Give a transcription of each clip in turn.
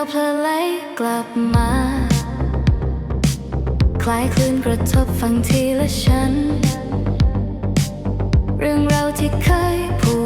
วเพลไหลกลับมา คล้ายคลื่นกระทบฟังทีละฉัน เรื่องเราที่เคยผูก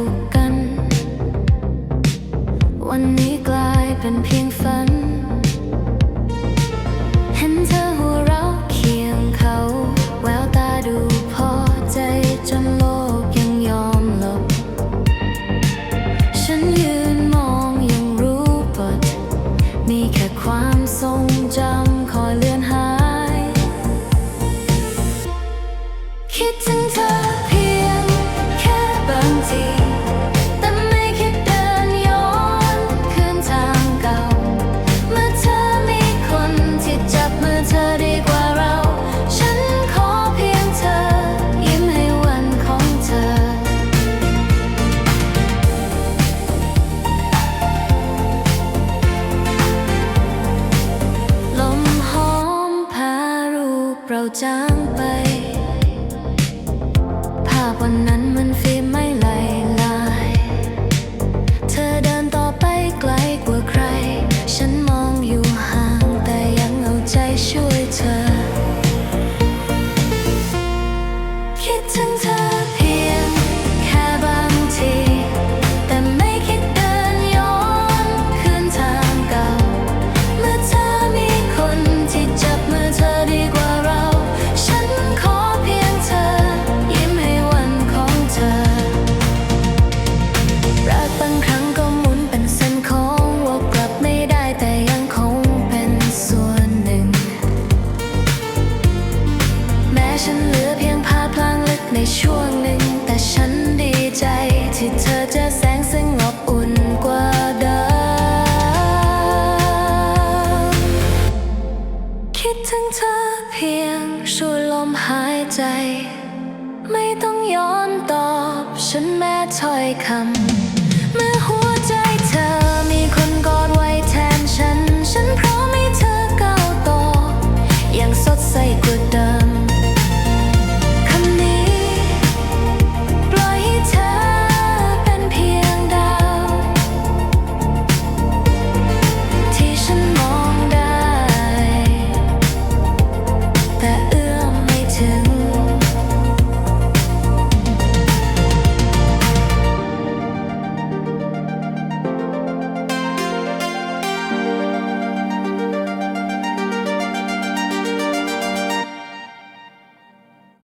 เราจางไป ภาพวันนั้นมันฟิลไม่ไหลลาย เธอเดินต่อไปไกลกว่าใคร ฉันมองอยู่ห่างแต่ยังเอาใจช่วยเธอ คิดถึงเธอ ช่วงหนึ่ง แต่ฉันดีใจ ที่เธอจอแสงสงบอุ่นกว่าเดิมคิดถึงเธอเพียงสูดลมหายใจ ไม่ต้องย้อนตอบ ฉันแม้ถอยคำเมื่อหัวใจเธอมีคนกอดไว้แทนฉัน ฉันพร้อมให้เธอก้าวต่อย่งสดใส